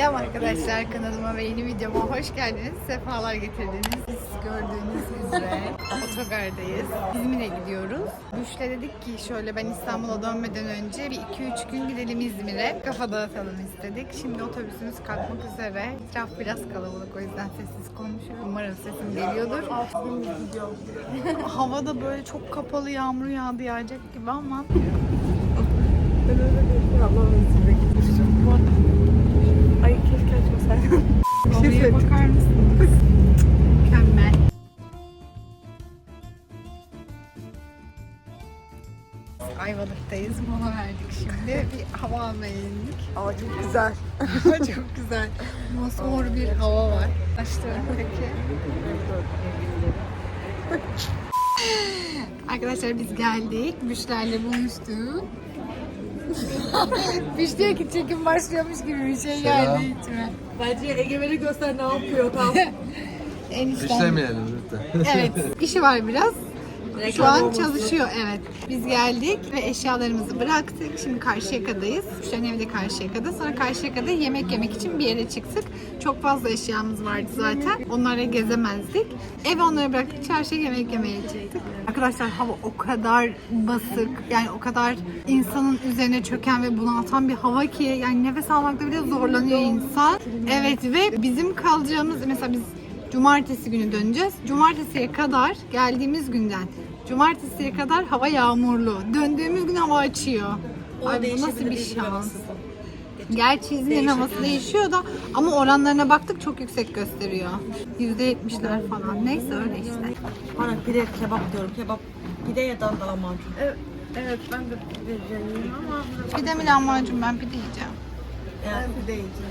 Selam arkadaşlar kanalıma ve yeni videoma hoş geldiniz. Sefalar getirdiniz. Siz gördüğünüz üzere otogardayız. İzmir'e gidiyoruz. Büş'le dedik ki şöyle ben İstanbul'a dönmeden önce bir 2-3 gün gidelim İzmir'e. Kafa dağıtalım istedik. Şimdi otobüsümüz kalkmak üzere. Etraf biraz kalabalık o yüzden sessiz konuşuyorum. Umarım sesim geliyordur. Hava da böyle çok kapalı yağmur yağdı yağacak gibi ama Ay keşke açmasaydın. Havaya bakar mısınız? Mükemmel. Ayvalık'tayız. Mola verdik şimdi. Bir hava almaya indik. Ama çok güzel. Hava çok güzel. Mosmor bir hava var. Peki. Arkadaşlar biz geldik. Büşlerle buluştuk. Büş diyor ki çekim başlıyormuş gibi bir şey geldi içime. Bence Egemen'i göster ne yapıyor tam. Enişten. İşlemeyelim lütfen. Evet, işi var biraz. Şu an çalışıyor evet. Biz geldik ve eşyalarımızı bıraktık. Şimdi Karşıyaka'dayız. Müşterinin evi de Karşıyaka'da. Sonra Karşıyaka'da yemek yemek için bir yere çıktık. Çok fazla eşyamız vardı zaten. Onlara gezemezdik. Eve onları bıraktık. Çarşıya yemek yemeye çıktık. Arkadaşlar hava o kadar basık. Yani o kadar insanın üzerine çöken ve bunaltan bir hava ki yani nefes almakta bile zorlanıyor insan. Evet ve bizim kalacağımız mesela biz Cumartesi günü döneceğiz. Cumartesiye kadar geldiğimiz günden Cumartesiye kadar hava yağmurlu. Döndüğümüz gün hava açıyor. Ay bu nasıl bir şans. Gerçi İzmir'in havası değişiyor da ama oranlarına baktık çok yüksek gösteriyor. %70'ler falan. Neyse öyle işte. Bana pide kebap diyorum. Kebap pide ya da lahmacun. Evet ben de pideciyim ama Pide mi lahmacun ben pide yiyeceğim. Yani pide yiyeceğim.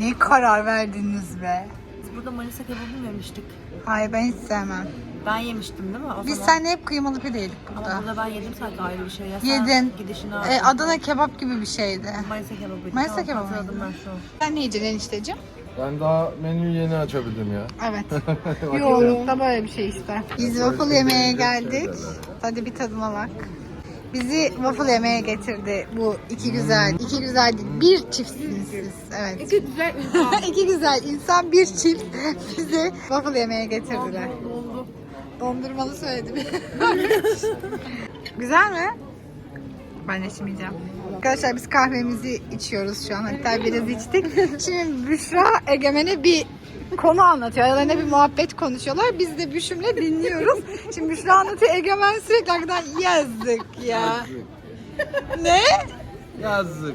Ne karar verdiniz be? biz burada Manisa kebabı yemiştik. Hayır ben hiç sevmem. Ben yemiştim değil mi? O Biz zaman. seninle hep kıymalı pide yedik Ama burada. burada ben yedim sanki ayrı bir şey. Ya sen Yedin. Gidişini aldın. Adana kebap gibi bir şeydi. Manisa kebabıydı. Tamam, kebabı Hatırladım mıydı? ben şu an. Sen ne yiyeceksin enişteciğim? Ben daha menüyü yeni açabildim ya. Evet. Vakit Yoğunluk da böyle bir şey işte. Biz waffle şey yemeye deneyecek geldik. Hadi bir tadına bak. Bizi waffle yemeye getirdi bu iki güzel. iki güzel değil, bir çiftsiniz siz. Evet. İki güzel insan. iki güzel insan, bir çift bizi waffle yemeye getirdiler. Dondurmalı söyledim. güzel mi? Ben içmeyeceğim. Arkadaşlar biz kahvemizi içiyoruz şu an. Hatta biraz içtik. Şimdi Büşra Egemen'e bir konu anlatıyor. Aralarında bir muhabbet konuşuyorlar. Biz de Büşüm'le dinliyoruz. Şimdi Büşra anlatıyor. Egemen sürekli arkadan yazdık ya. ne? Yazık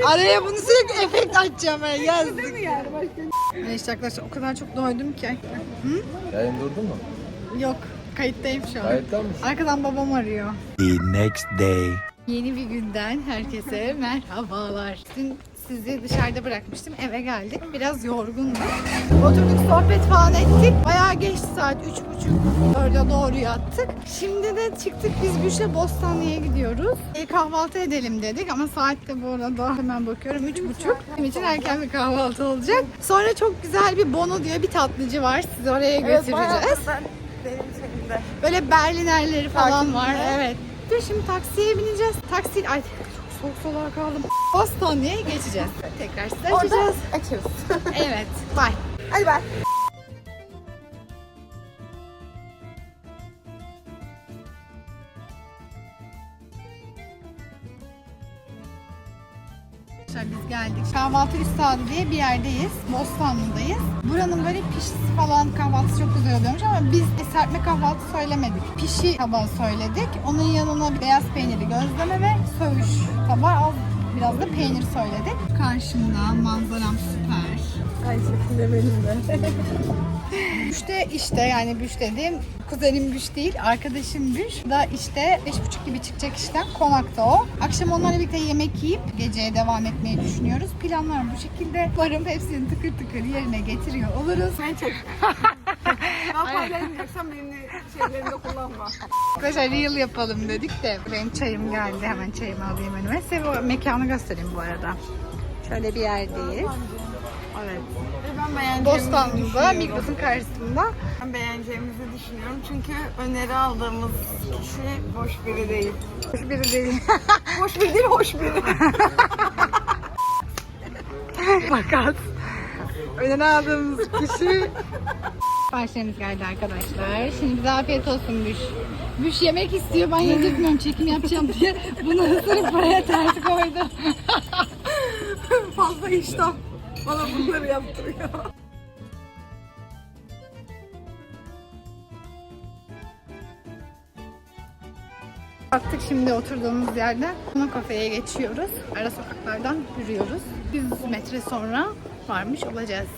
ya. Araya bunu sürekli efekt açacağım. ben. Yazdık. Neyse arkadaşlar o kadar çok doydum ki. Yayın durdu mu? Yok kayıttayım şu an. Kayıttan mısın? Arkadan babam arıyor. The next day. Yeni bir günden herkese merhabalar. Dün sizi dışarıda bırakmıştım. Eve geldik. Biraz yorgundum. Oturduk sohbet falan ettik. Bayağı geçti saat. Üç buçuk. Dörde doğru yattık. Şimdi de çıktık biz Büş'le Bostanlı'ya gidiyoruz. E, kahvaltı edelim dedik ama saat de bu arada hemen bakıyorum. Üç buçuk. Bizim için erken bir kahvaltı olacak. Sonra çok güzel bir Bono diye bir tatlıcı var. Sizi oraya götüreceğiz. Ben benim. Böyle Berlinerleri falan var. Evet. Dur şimdi taksiye bineceğiz. Taksi... Ay çok soğuk kaldım. Bostanlı'ya geçeceğiz. Tekrar size açacağız. Açarız. Evet. Bye. Hadi ben. Kahvaltı üstadı diye bir yerdeyiz. Bostanlı'dayız. Buranın böyle pişisi falan kahvaltısı çok güzel oluyormuş ama biz serpme kahvaltı söylemedik. Pişi tabağı söyledik. Onun yanına beyaz peynirli gözleme ve söğüş tabağı az biraz da peynir söyledik. Karşımda manzaram süper. Ay şimdi benim de. Büşte işte yani Büş dediğim kuzenim Büş değil arkadaşım Büş da işte beş buçuk gibi çıkacak işten konakta o. Akşam onlarla birlikte yemek yiyip geceye devam etmeyi düşünüyoruz. Planlar bu şekilde. Umarım hepsini tıkır tıkır yerine getiriyor oluruz. Ben çek. Paylaşmayacaksan benim şeylerimi de kullanma. Arkadaşlar reel yapalım dedik de benim çayım geldi. Hemen çayımı alayım önüme. Size bu mekanı göstereyim bu arada. Şöyle bir yerdeyiz. Evet. Beğeneceğimizi Bostanlı'da, düşünüyorum. Migros'un karşısında. Ben beğeneceğimizi düşünüyorum çünkü öneri aldığımız kişi boş biri değil. Hoş biri değil. Boş biri değil, hoş biri. Fakat önüne aldığımız kişi Siparişlerimiz geldi arkadaşlar. Şimdi bize afiyet olsun Büş. Büş yemek istiyor. Ben yedirtmiyorum çekim yapacağım diye. Bunu ısırıp buraya ters koydu. Fazla iştah. Bana bunları yaptırıyor. Baktık şimdi oturduğumuz yerden Kuna kafeye geçiyoruz. Ara sokaklardan yürüyoruz. 100 metre sonra varmış olacağız.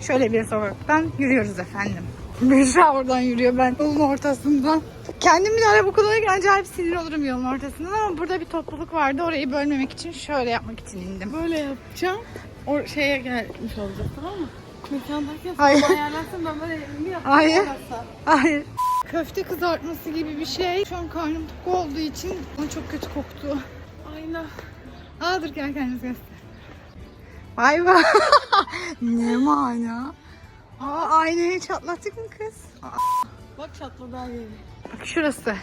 Şöyle bir sokaktan yürüyoruz efendim. Büşra oradan yürüyor ben yolun ortasından. Kendim bir araba kullanırken acayip sinir olurum yolun ortasından ama burada bir topluluk vardı. Orayı bölmemek için şöyle yapmak için indim. Böyle yapacağım. O şeye gelmiş olacak tamam mı? Mekandayken Hayır. ayarlarsın ben böyle elimi yapayım. Hayır. Hayır. Köfte kızartması gibi bir şey. Şu an karnım tok olduğu için bana çok kötü koktu. Aynen. Aa dur gel kendiniz göster. Vay be. ne mana? Aa aynayı çatlattık mı kız? Bak çatla daha gelin. Bak şurası.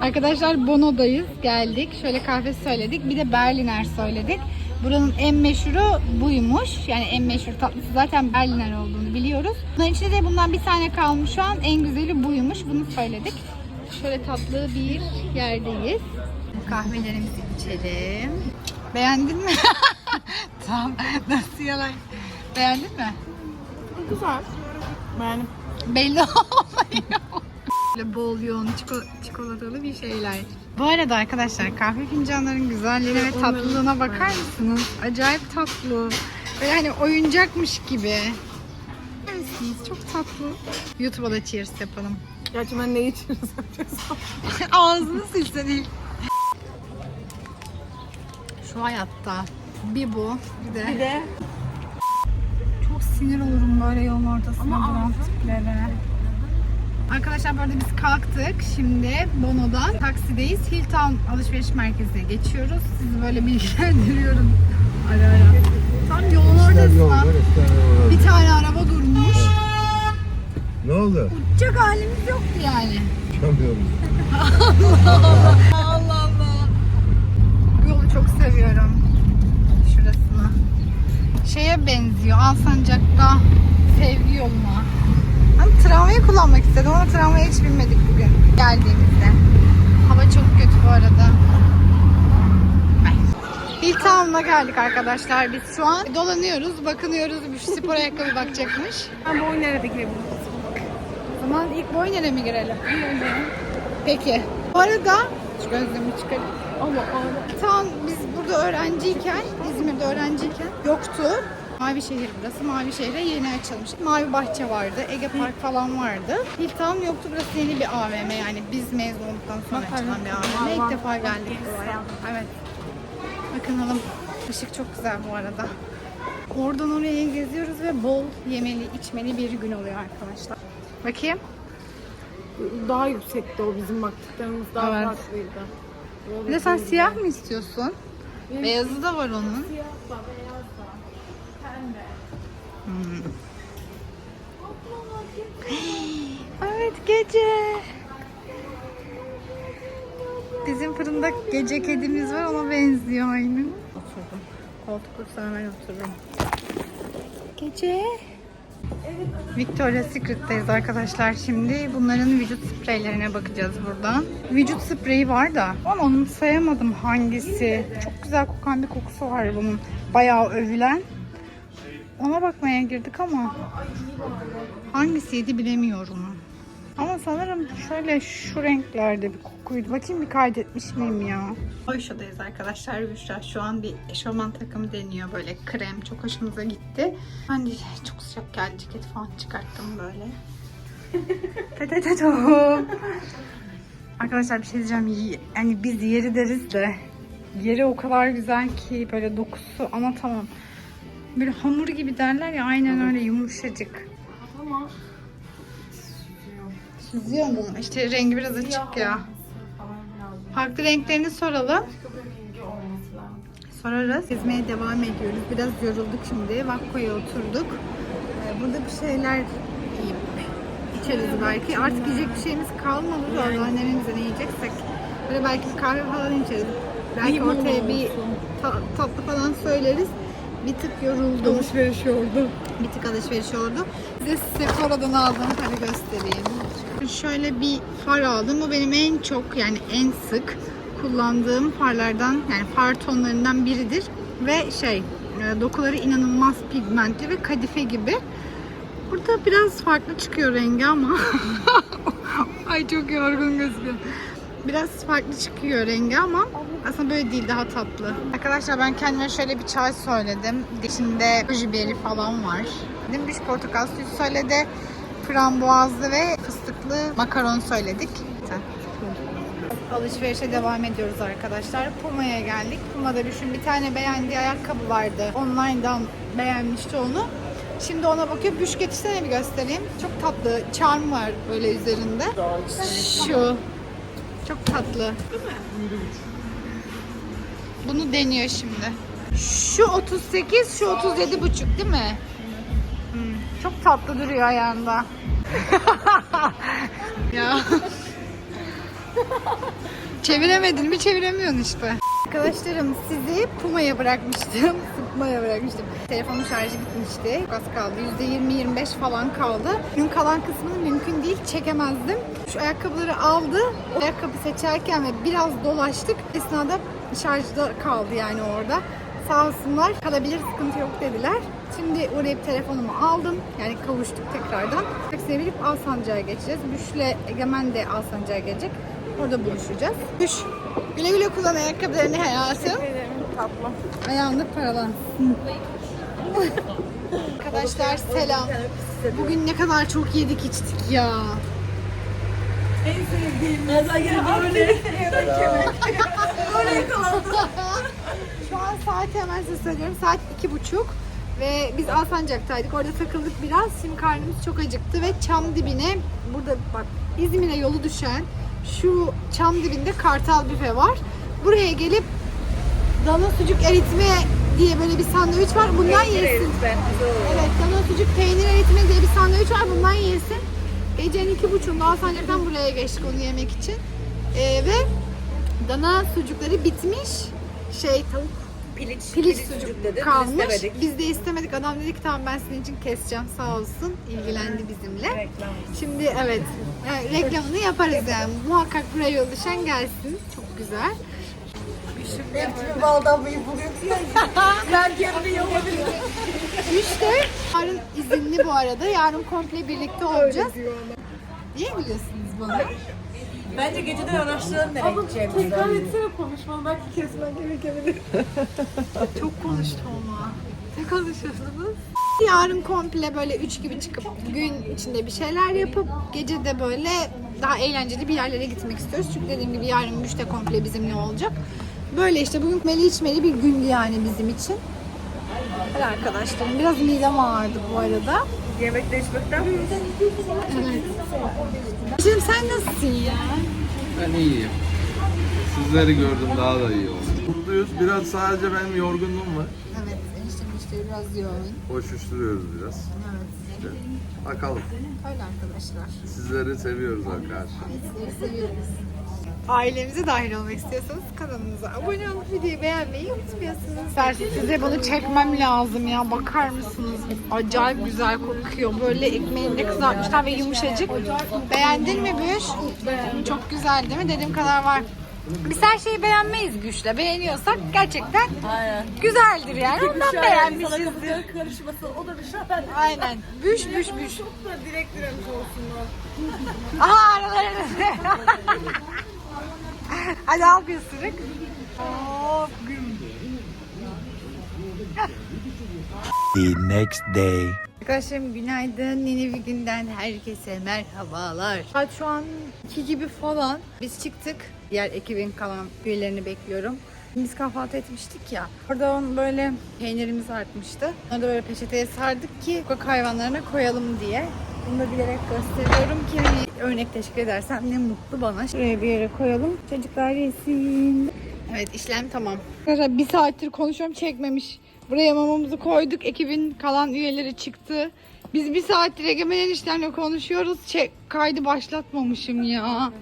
Arkadaşlar Bono'dayız. Geldik. Şöyle kahve söyledik. Bir de Berliner söyledik. Buranın en meşhuru buymuş. Yani en meşhur tatlısı zaten Berliner olduğunu biliyoruz. Bunların içinde de bundan bir tane kalmış şu an. En güzeli buymuş. Bunu söyledik. Şöyle tatlı bir yerdeyiz. Kahvelerimizi içelim. Beğendin mi? tamam. Nasıl yalan? Beğendin mi? Güzel. Beğendim. Belli olmuyor. Böyle bol yoğun çiko- çikolatalı bir şeyler. Bu arada arkadaşlar kahve fincanların güzelliğine ve tatlılığına bakar mısınız? Acayip tatlı. Böyle hani oyuncakmış gibi. Mısınız? Çok tatlı. YouTube'a da cheers yapalım. Gerçi ben ne içiyoruz. Ağzını silsen ilk. Şu hayatta bir bu bir de, Bir de çok sinir olurum böyle yolun ortasında duran tiplere. Arkadaşlar arada biz kalktık. Şimdi Bono'dan taksideyiz. Hilltown alışveriş merkezine geçiyoruz. Sizi böyle bilgilendiriyorum. Ara ara. Tam yolun ortasında bir tane araba durmuş. Ne oldu? Uçacak halimiz yoktu yani. Çıkamıyorum. Allah Allah. Bu yolu çok seviyorum. Şurasını. Şeye benziyor. Alsancak'ta sevgi yoluna. Ben tramvayı kullanmak istedim ama tramvaya hiç binmedik bugün geldiğimizde. Hava çok kötü bu arada. Hilltown'a geldik arkadaşlar. Biz şu an dolanıyoruz, bakınıyoruz. Bir spor ayakkabı bakacakmış. ben bu oyun nerede girebilirim? O zaman ilk Boyner'e mi girelim? Peki. Bu arada şu gözlüğümü çıkarayım. Allah Allah. Tam biz burada öğrenciyken, İzmir'de öğrenciyken yoktu. Mavi şehir burası. Mavi şehre yeni açılmış. Mavi bahçe vardı. Ege Park falan vardı. Hilltown yoktu. Burası yeni bir AVM yani biz mezun olduktan sonra açılan bir AVM. İlk defa geldik buraya. Evet. Bakınalım. Işık çok güzel bu arada. Oradan oraya geziyoruz ve bol yemeli, içmeli bir gün oluyor arkadaşlar. Bakayım. Daha yüksekti o bizim baktıklarımız daha Evet. farklıydı. Bir de sen siyah mı istiyorsun? Beyazı da var onun. Siyah da beyaz da. Evet gece. Bizim fırında gece kedimiz var ona benziyor aynı. Oturdum. Koltuk hemen otururum. Gece. Victoria's Secret'teyiz arkadaşlar şimdi. Bunların vücut spreylerine bakacağız buradan. Vücut spreyi var da ama onu sayamadım hangisi. Çok güzel kokan bir kokusu var bunun. Bayağı övülen. Ona bakmaya girdik ama hangisiydi bilemiyorum. Ama sanırım şöyle şu renklerde bir kokuydu. Bakayım bir kaydetmiş miyim ya? Oyşa'dayız arkadaşlar. Büşra şu an bir eşofman takımı deniyor. Böyle krem. Çok hoşumuza gitti. Ben de çok sıcak geldi. Ceket falan çıkarttım böyle. Tetetetum. Arkadaşlar bir şey diyeceğim. Yani biz yeri deriz de yeri o kadar güzel ki böyle dokusu anlatamam. Böyle hamur gibi derler ya aynen öyle yumuşacık. Ama Süzüyor mu? İşte rengi biraz açık ya. Farklı renklerini soralım. Sorarız. Gezmeye devam ediyoruz. Biraz yorulduk şimdi. Vakko'ya oturduk. Ee, Burada bir şeyler yiyip içeriz belki. Artık yiyecek bir şeyimiz kalmadı. Yani. Annemize ne yiyeceksek. Böyle belki kahve falan içeriz. Belki ortaya bir ta- tatlı falan söyleriz. Bir tık yoruldum. Alışveriş oldu. Bir tık alışveriş oldu. Size Sephora'dan aldığım farı göstereyim. Şöyle bir far aldım. Bu benim en çok yani en sık kullandığım farlardan yani far tonlarından biridir. Ve şey e, dokuları inanılmaz pigmentli ve kadife gibi. Burada biraz farklı çıkıyor rengi ama ay çok yorgun gözüküyor. Biraz farklı çıkıyor rengi ama aslında böyle değil daha tatlı. Arkadaşlar ben kendime şöyle bir çay söyledim. İçinde goji berry falan var. Dimbiş portakal suyu söyledi. Frambuazlı ve fıstıklı makaron söyledik. Alışverişe devam ediyoruz arkadaşlar. Puma'ya geldik. Puma'da düşün bir tane beğendiği ayakkabı vardı. Online'dan beğenmişti onu. Şimdi ona bakıyor. Büş getirsene bir göstereyim. Çok tatlı. Charm var böyle üzerinde. Şu. Çok tatlı. Bunu deniyor şimdi. Şu 38, şu 37 buçuk değil mi? Hmm, Çok tatlı duruyor ayağında. ya. Çeviremedin mi çeviremiyorsun işte. Arkadaşlarım sizi Puma'ya bırakmıştım. Sıkmaya bırakmıştım. Telefonun şarjı bitmişti. Az kaldı. %20-25 falan kaldı. Günün kalan kısmını mümkün değil çekemezdim. Şu ayakkabıları aldı. O ayakkabı seçerken ve biraz dolaştık. Esnada şarjda kaldı yani orada. Sağ olsunlar kalabilir sıkıntı yok dediler. Şimdi uğrayıp telefonumu aldım. Yani kavuştuk tekrardan. Taksiye binip Alsancak'a geçeceğiz. Büş'le Egemen de Alsancak'a gelecek. Orada buluşacağız. Büş. Güle güle kullan ayakkabılarını hayatım. Tatlı. Ayağında paralansın. Arkadaşlar selam. Bugün ne kadar çok yedik içtik ya. Şu an saat hemen size söylüyorum. Saat iki buçuk. Ve biz Alsancak'taydık. Orada takıldık biraz. Şimdi karnımız çok acıktı ve çam dibine burada bak İzmir'e yolu düşen şu çam dibinde Kartal büfe var. Buraya gelip dana sucuk eritme diye böyle bir sandviç var. Bundan yesin. Evet, dana sucuk peynir eritme diye bir sandviç var. Bundan yesin. Gecenin iki buçuğunda Alsancak'tan buraya geçtik onu yemek için. Ee, ve dana sucukları bitmiş. Şey tavuk Piliç, piliç sucuk dedi. kalmış. Biz istemedik. Biz de istemedik. Adam dedi ki tamam ben sizin için keseceğim sağ olsun. İlgilendi bizimle. Reklam. Şimdi evet, evet reklamını yaparız yani. Muhakkak buraya yol düşen gelsin. Çok güzel. Hepsi baldabıyı buluyor. Her yerini yapabilir. İşte yarın izinli bu arada. Yarın komple birlikte olacağız. Niye gülüyorsunuz bana? Bence geceden araştıralım nereye gideceğimizi. etsene konuşmanı belki kesmen gerekebilir. Çok konuştum ama. Ne konuşuyorsunuz? Yarın komple böyle 3 gibi çıkıp gün içinde bir şeyler yapıp gece de böyle daha eğlenceli bir yerlere gitmek istiyoruz. Çünkü dediğim gibi yarın müşte komple bizimle olacak. Böyle işte bugün meli içmeli bir gündü yani bizim için. Hadi arkadaşlarım biraz midem ağrıdı bu arada. Yemekte içmekten mi? Evet. Şimdi sen nasılsın ya? Ben iyiyim. Sizleri gördüm daha da iyi oldum. Mutluyuz. Biraz sadece benim yorgunluğum var. Evet, eniştem işte biraz yoğun. Koşuşturuyoruz biraz. Evet. İşte bakalım. Öyle arkadaşlar. Sizleri seviyoruz arkadaşlar. Sizleri seviyoruz. Ailemize dahil olmak istiyorsanız kanalımıza abone olup videoyu beğenmeyi unutmuyorsunuz. Size bunu çekmem lazım ya. Bakar mısınız? Acayip güzel kokuyor. Böyle ekmeğini de kızartmışlar ve yumuşacık. Beğendin mi Büş? Çok güzel değil mi? Dediğim kadar var. Biz her şeyi beğenmeyiz güçle. Beğeniyorsak gerçekten Aynen. güzeldir yani. Ondan beğenmişizdir. Karışması o da bir şey. Aynen. Büş büş büş. Çok da direkt direnç olsunlar. Aha aralarında. Hadi al bir ısırık. The next day. Arkadaşlarım günaydın. Yeni bir günden herkese merhabalar. Saat şu an 2 gibi falan. Biz çıktık. Diğer ekibin kalan üyelerini bekliyorum. Biz kahvaltı etmiştik ya. Orada onun böyle peynirimiz artmıştı. Onu da böyle peçeteye sardık ki sokak hayvanlarına koyalım diye. Bunu da bilerek gösteriyorum ki hani örnek teşkil edersem ne mutlu bana. Şuraya bir yere koyalım. Çocuklar yesin. Evet işlem tamam. Arkadaşlar bir saattir konuşuyorum çekmemiş. Buraya mamamızı koyduk. Ekibin kalan üyeleri çıktı. Biz bir saattir Egemen eniştemle konuşuyoruz. Çek, kaydı başlatmamışım ya.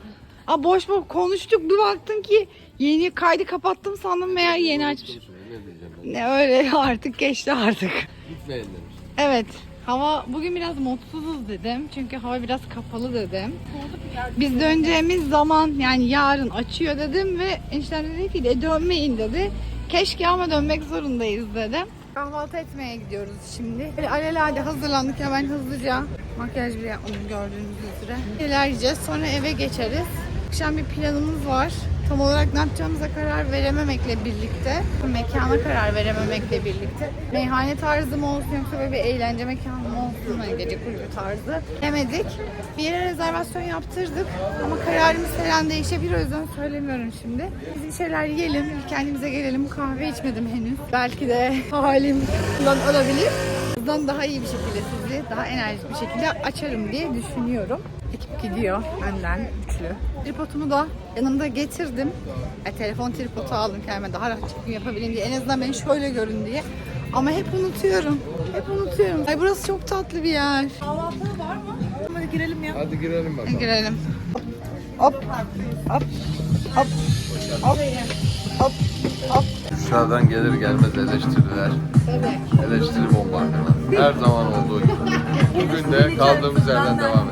Aa, boş boş konuştuk bir baktım ki yeni kaydı kapattım sandım meğer yeni açmış. Ne öyle artık geçti artık. Gitmeyin demiş. Evet. Hava bugün biraz mutsuzuz dedim. Çünkü hava biraz kapalı dedim. Biz döneceğimiz zaman yani yarın açıyor dedim ve eniştem dedi ki "E, dönmeyin dedi. Keşke ama dönmek zorundayız dedim. Kahvaltı etmeye gidiyoruz şimdi. Böyle alelade hazırlandık hemen hızlıca. Makyaj bile yapmadım gördüğünüz üzere. Neler yiyeceğiz sonra eve geçeriz. Akşam bir planımız var. Tam olarak ne yapacağımıza karar verememekle birlikte, mekana karar verememekle birlikte meyhane tarzı mı olsun yoksa böyle bir eğlence mekanı mı olsun hani gece kulübü tarzı demedik. Bir yere rezervasyon yaptırdık ama kararımız her an değişebilir o yüzden söylemiyorum şimdi. Biz bir şeyler yiyelim, kendimize gelelim. Kahve içmedim henüz. Belki de halimden olabilir. Bundan daha iyi bir şekilde sizi daha enerjik bir şekilde açarım diye düşünüyorum. Ekip gidiyor benden üçlü. Tripodumu da yanımda getirdim. E, telefon tripodu aldım kendime daha rahat çekim yapabileyim diye. En azından beni şöyle görün diye. Ama hep unutuyorum. Hep unutuyorum. Ay burası çok tatlı bir yer. Hadi girelim ya. Hadi girelim bakalım. Girelim. Hop. Hop. Hop. Hop. Hop. Hop. Dışarıdan gelir gelmez eleştiriler. Evet. Eleştiri bombardımanı. Her zaman olduğu gibi. Bugün de kaldığımız yerden devam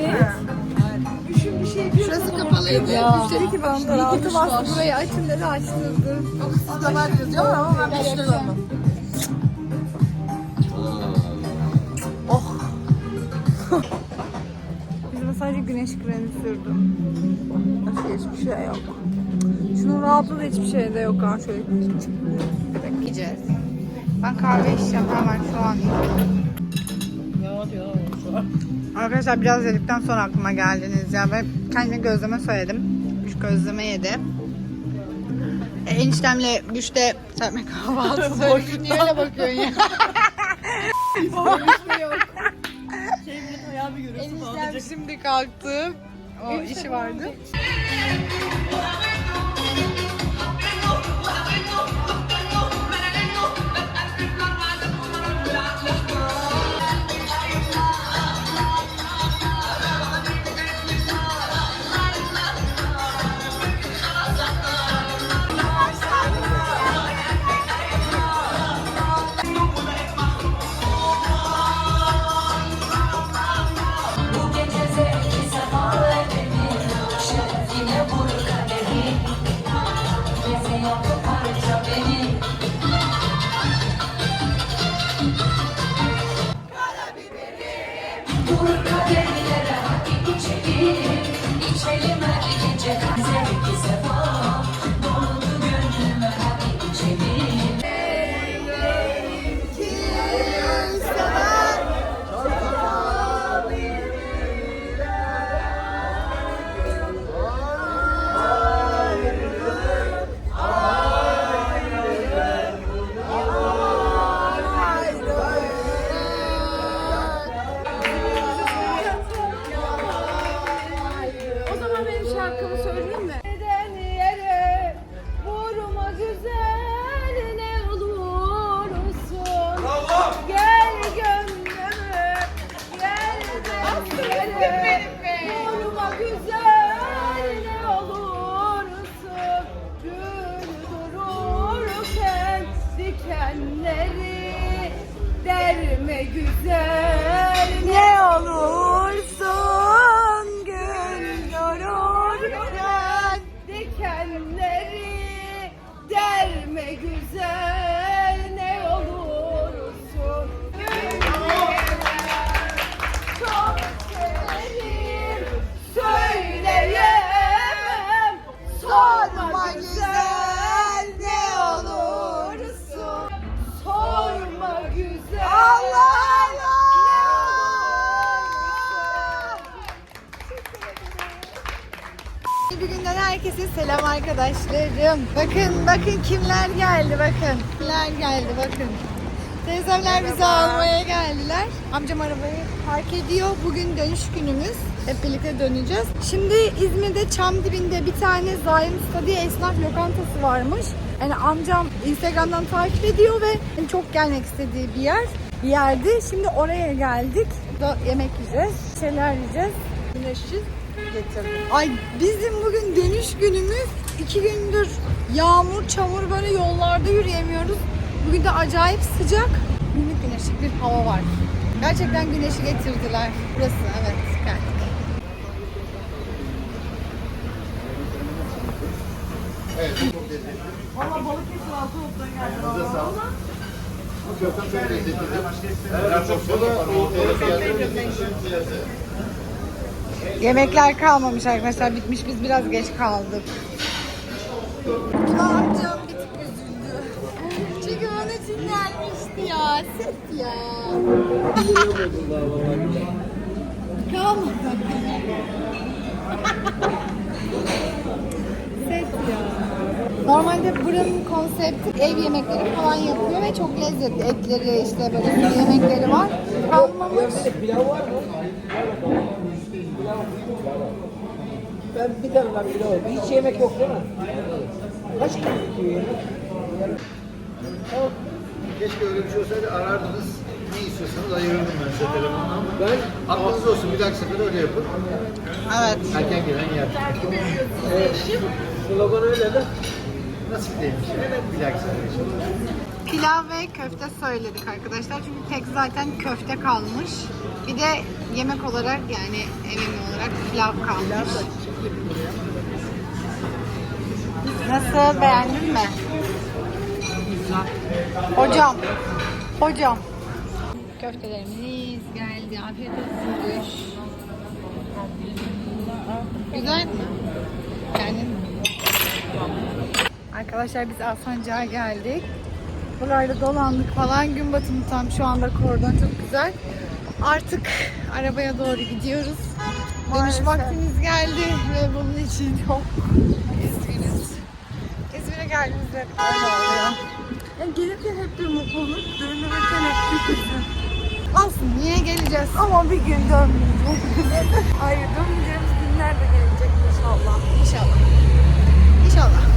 edeceğiz. Şurası kapalıydı. Müşteri ki bana daraldı. bastı burayı açın dedi açtırdı. Siz var yazıyor ama ben müşteri Oh. Yüzüme sadece güneş kremi sürdüm. Başka hiçbir şey yok. Şunun rahatlığı da hiçbir şeyde yok ha. Şöyle bekleyeceğiz. Ben kahve içeceğim hemen şu an. Arkadaşlar biraz yedikten sonra aklıma geldiniz ya. Ben kendime gözleme söyledim. Güç gözleme yedi. E, eniştemle güçte serpme kahvaltı söyledik. Niye öyle bakıyorsun ya? Eniştem şimdi kalktı. O işi vardı. Bakın kimler geldi bakın. Kimler geldi bakın. Teyzemler bizi almaya geldiler. Amcam arabayı park ediyor. Bugün dönüş günümüz. Hep birlikte döneceğiz. Şimdi İzmir'de Çamdibi'nde bir tane Zaim Usta diye esnaf lokantası varmış. Yani amcam Instagram'dan takip ediyor ve çok gelmek istediği bir yer. Bir yerdi. Şimdi oraya geldik. Burada yemek yiyeceğiz. Şeyler yiyeceğiz. Güneşeceğiz. getirdim. Ay bizim bugün dönüş günümüz. iki gündür yağmur, çamur böyle yollarda yürüyemiyoruz. Bugün de acayip sıcak. Günlük güneşlik bir hava var. Gerçekten güneşi getirdiler. Burası evet geldik. Yemekler kalmamış arkadaşlar. Bitmiş. Biz biraz geç kaldık. Amcam bir tık üzüldü. Çünkü onun için gelmişti ya. Set ya. Kalmadı. Set ya. Normalde buranın konsepti ev yemekleri falan yapıyor ve çok lezzetli. Etleri işte böyle sulu yemekleri var. Kalmamış. Ben bir tane ben bile oldu. Hiç yemek yok değil mi? Kaç kilo? Keşke öyle bir şey olsaydı arardınız. Ne istiyorsanız ayırırdım ben size telefonla ama ben aklınızda olsun bir dahaki sefer öyle yapın. Evet. Erken gelen yer. Slogan öyle de. Nasip değilmiş yani. Bir dahaki sefer inşallah. Pilav ve köfte söyledik arkadaşlar. Çünkü tek zaten köfte kalmış. Bir de yemek olarak yani yemeği olarak pilav kalmış. Nasıl beğendin mi? Hocam. Hocam. Köftelerimiz geldi. Afiyet olsun. Güzel mi? Mi? Arkadaşlar biz Alsancak'a geldik. Buralarda dolandık falan. Gün batımı tam şu anda kordon çok güzel. Artık arabaya doğru gidiyoruz. Dönüş vaktimiz geldi ve bunun için çok geldiğinizde hep böyle oluyor. Yani gelirken hep bir mutluluk, dönülürken hep bir kızım. Olsun niye geleceğiz ama bir gün dönmeyeceğiz. Hayır dönmeyeceğimiz günler de gelecek inşallah. İnşallah. İnşallah.